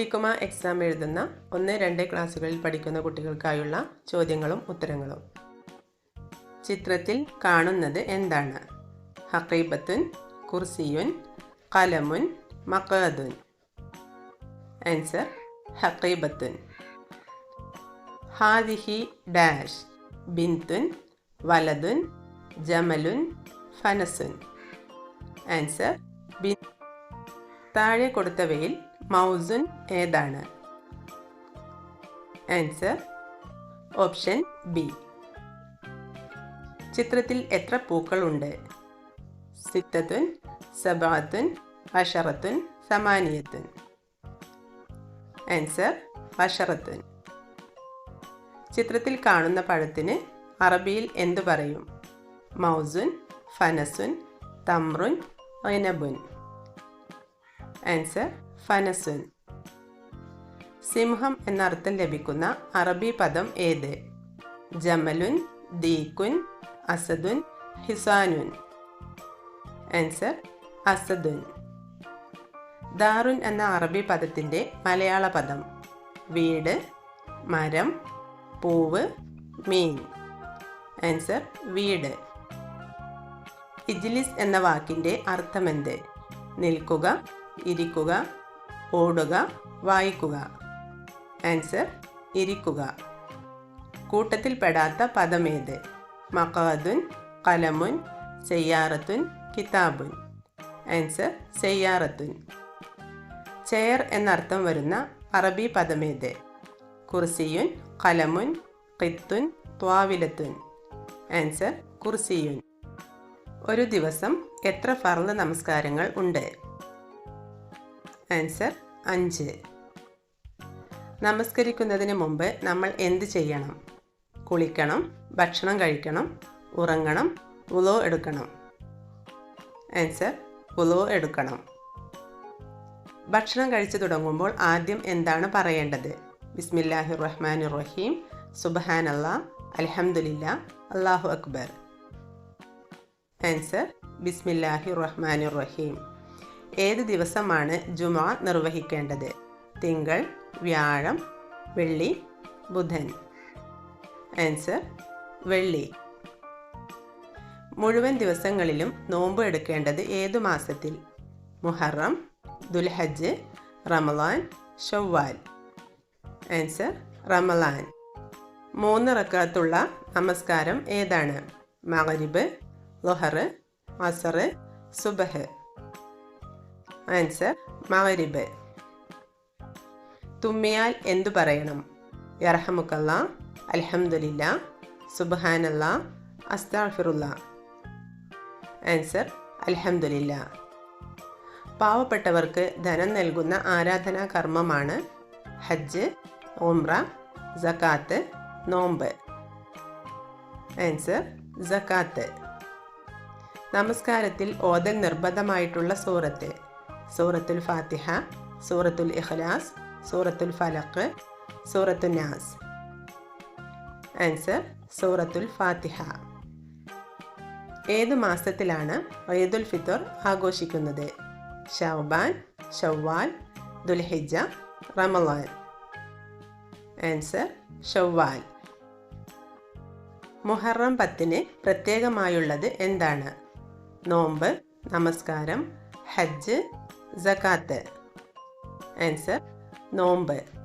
ഹിക്കുമ exam എഴുതുന്ന ഒന്ന് രണ്ട് ക്ലാസ്സുകളിൽ പഠിക്കുന്ന കുട്ടികൾക്കായുള്ള ചോദ്യങ്ങളും ഉത്തരങ്ങളും. ചിത്രത്തിൽ കാണുന്നത് എന്താണ്? ഹക്കീബത്തുൻ കുർസിയുൻ കലമുൻ മക്കാദുൻ ആൻസർ ഹക്കീബത്തുൻ ഹാദിഹി ഡാഷ് ബിന്തുൻ വലതുൻ ജമലുൻ ഫനസുൻ. ആൻസർ ബിൻ താഴെ കൊടുത്തവയിൽ മൗസുൻ ഏതാണ്? ആൻസർ ഓപ്ഷൻ ബി ചിത്രത്തിൽ എത്ര പൂക്കളുണ്ട്? സിത്തത്തുൻ സബാത്തുൻ അഷറത്തുൻ സമാനിയത്തുൻ. ആൻസർ അഷറത്തുൻ. ചിത്രത്തിൽ കാണുന്ന പഴത്തിന് അറബിയിൽ എന്തു പറയും? മൗസുൻ ഫനസുൻ തമ്രുൻ ഐനബുൻ ആൻസർ ഫനസുൻ. സിംഹം എന്നർത്ഥം ലഭിക്കുന്ന അറബി പദം ഏത്? ജമലുൻ ദീക്കുൻ അസദുൻ ഹിസാനുൻ. ആൻസർ അസദുൻ. ദാറുൻ എന്ന അറബി പദത്തിന്റെ മലയാള പദം. വീട് മരം പൂവ് മീൻ. ആൻസർ വീട്. ഇജ്ലിസ് എന്ന വാക്കിന്റെ അർത്ഥമെന്ത്? നിൽക്കുക ഇരിക്കുക ഓടുക വായിക്കുക. ആൻസർ ഇരിക്കുക. കൂട്ടത്തിൽപ്പെടാത്ത പദമേത്? മക്കാദുൻ കലമുൻ സെയ്യാറത്തുൻ കിതാബുൻ. ആൻസർ സെയ്യാറത്തുൻ. ചെയർ എന്നർത്ഥം വരുന്ന അറബി പദമേത്? കുർസിയുൻ കലമുൻ കിത്തുൻ ത്വാവിലത്തുൻ. ആൻസർ കുർസിയുൻ. ഒരു ദിവസം എത്ര ഫർൾ നമസ്കാരങ്ങൾ ഉണ്ട്? ആൻസർ അഞ്ച്. നമസ്കരിക്കുന്നതിന് മുമ്പ് നമ്മൾ എന്ത് ചെയ്യണം? കുളിക്കണം ഭക്ഷണം കഴിക്കണം ഉറങ്ങണം ഉലോ എടുക്കണം. ആൻസർ ഉലോ എടുക്കണം. ഭക്ഷണം കഴിച്ചു തുടങ്ങുമ്പോൾ ആദ്യം എന്താണ് പറയേണ്ടത്? ബിസ്മില്ലാഹി റഹ്മാൻ റഹീം അള്ളാ അലഹമുല്ല അള്ളാഹു അക്ബർ. ആൻസർ ബിസ്മില്ലാഹി റഹ്മാൻ റഹീം ഏത് ദിവസമാണ് ജുമാ നിർവഹിക്കേണ്ടത്? തിങ്കൾ വ്യാഴം വെള്ളി ബുധൻ. ആൻസർ വെള്ളി. മുഴുവൻ ദിവസങ്ങളിലും നോമ്പ് എടുക്കേണ്ടത് ഏതു മാസത്തിൽ? മുഹറം ദുൽഹജ്ജ് റമലാൻ ഷവ്വാൽ. ആൻസർ റമലാൻ മൂന്ന് റക്കാത്തുള്ള നമസ്കാരം ഏതാണ്? മഗരിബ് ലൊഹറ് അസറ് സുബഹ്. ആൻസർ മഗരിബ്. തുമ്മിയാൽ എന്തു പറയണം? യർഹമുക്കല്ല അലഹമുല്ല സുബാനല്ല അസ്താഫിറുല്ല ആൻസർ അലഹമുല്ല പാവപ്പെട്ടവർക്ക് ധനം നൽകുന്ന ആരാധനാ കർമ്മമാണ് ഹജ്ജ് ഉംറ സക്കാത്ത് നോമ്പ്. ആൻസർ സക്കാത്ത്. നമസ്കാരത്തിൽ ഓതൽ നിർബന്ധമായിട്ടുള്ള സൂറത്ത്. സൂറത്തുൽ ഫാത്തിഹ സൂറത്തുൽ ഇഖ്ലാസ് സൂറത്തുൽ ഫലക്ക് സൂറത്തുൽ നാസ്. ആൻസർ സൂറത്തുൽ ഫാത്തിഹ. ഏത് മാസത്തിലാണ് ഈദുൽ ഫിത്തർ ആഘോഷിക്കുന്നത്? ഷൗബാൻ ഷവ്വാൽ ദുൽഹിജ റമലാൻ ആൻസർ ഷവ്വാൽ മുഹറം പത്തിന് പ്രത്യേകമായുള്ളത് എന്താണ്? നോമ്പ് നമസ്കാരം ഹജ്ജ് സക്കാത്ത് ആൻസർ നോമ്പ്